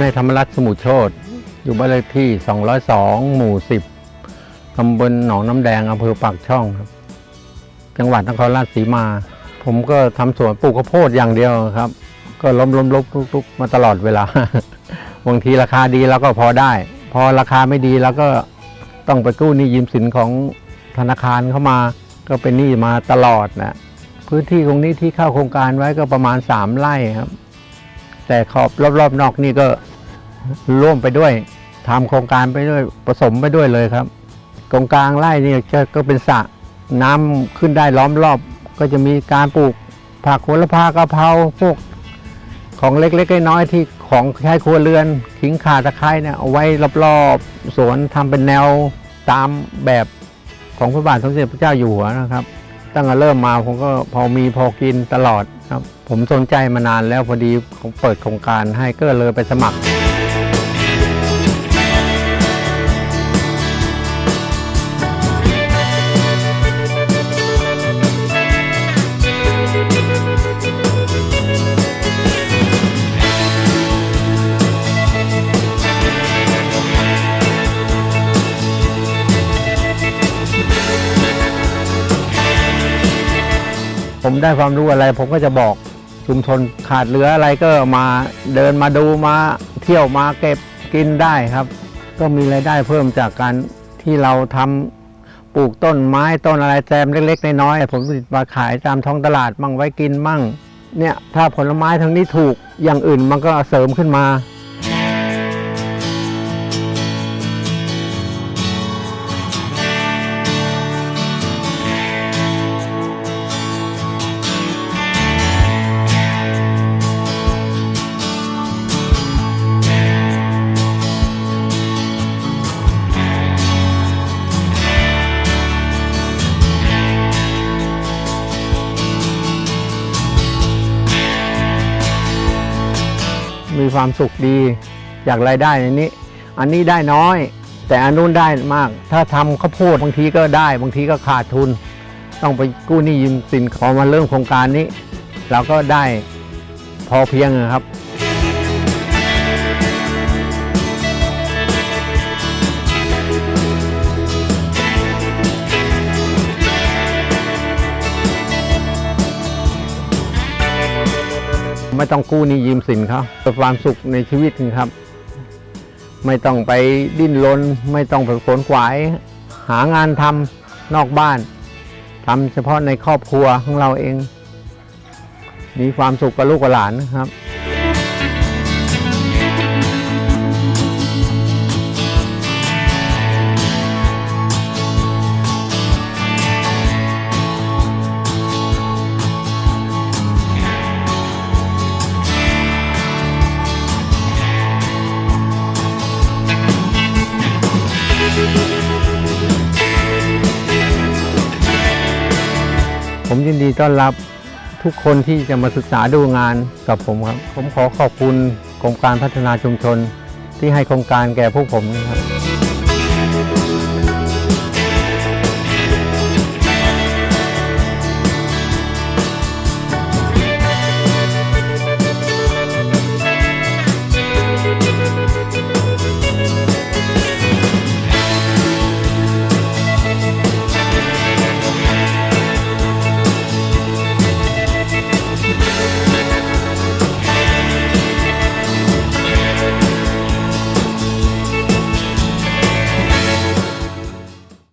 ในธรรมรัฐสมุทรโชตอยู่บ้านเลขที่ 202 หมู่ 10 ตำบลหนองน้ำแดงอำเภอปากช่องครับ จังหวัดนครราชสีมา ผมก็ทำสวนปลูกข้าวโพดอย่างเดียวครับ ก็ล้มล้มลุกลุกลุกมาตลอดเวลา บางทีราคาดีเราก็พอได้ พอราคาไม่ดีเราก็ต้องไปกู้หนี้ยืมสินของธนาคารเข้ามา ก็เป็นหนี้มาตลอดนะ พื้นที่ตรงนี้ที่เข้าโครงการไว้ก็ประมาณ 3 ไร่ครับ แต่ขอบรอบๆนอกนี่ก็ร่วมไปด้วยทำโครงการไปด้วยผสมไปด้วยเลยครับตรงกลางไร่นี่ก็เป็นสระน้ำขึ้นได้ล้อมรอบ ก็จะมีการปลูกผักโหระพากะเพราพวกของเล็กๆน้อยๆที่ของใช้ครัวเรือนขิงข่าตะไคร้เนี่ยเอาไว้รอบๆสวนทำเป็นแนวตามแบบของพระบาทสมเด็จพระเจ้าอยู่หัวนะครับ ตั้งแต่เริ่มมาผมก็พอมีพอกินตลอด ครับผมสนใจมานานแล้วพอดีผมเปิดโครงการให้ก็เลยไปสมัคร ผมได้ความรู้อะไร ผมก็จะบอกชุมชนขาดเหลืออะไรก็มาเดินมาดูมาเที่ยวมาเก็บกินได้ครับ ก็มีรายได้เพิ่มจากการที่เราทำปลูกต้นไม้ต้นอะไรแซมเล็กๆน้อยๆผมมาขายตามท้องตลาดมั่งไว้กินมั่งเนี่ยถ้าผลไม้ทั้งนี้ถูกอย่างอื่นมันก็เสริมขึ้นมา มีความสุขดีจากรายได้ในนี้ อันนี้ได้น้อย แต่อันนู้นได้มาก ถ้าทำข้าวโพดบางทีก็ได้บางทีก็ขาดทุน ต้องไปกู้หนี้ยืมสินขอมาเริ่มโครงการนี้ เราก็ได้พอเพียงครับ ไม่ต้องกู้หนี้ยืมสินเขาเป็นความสุขในชีวิตครับ ไม่ต้องไปดิ้นรนไม่ต้องไปขนขวาย หางานทำนอกบ้านทำเฉพาะในครอบครัวของเราเอง มีความสุขกับลูกกับหลานนะครับ ผมยินดีต้อนรับทุกคนที่จะมาศึกษาดูงานกับผมครับ ผมขอขอบคุณกรมการพัฒนาชุมชนที่ให้โครงการแก่พวกผมนะครับ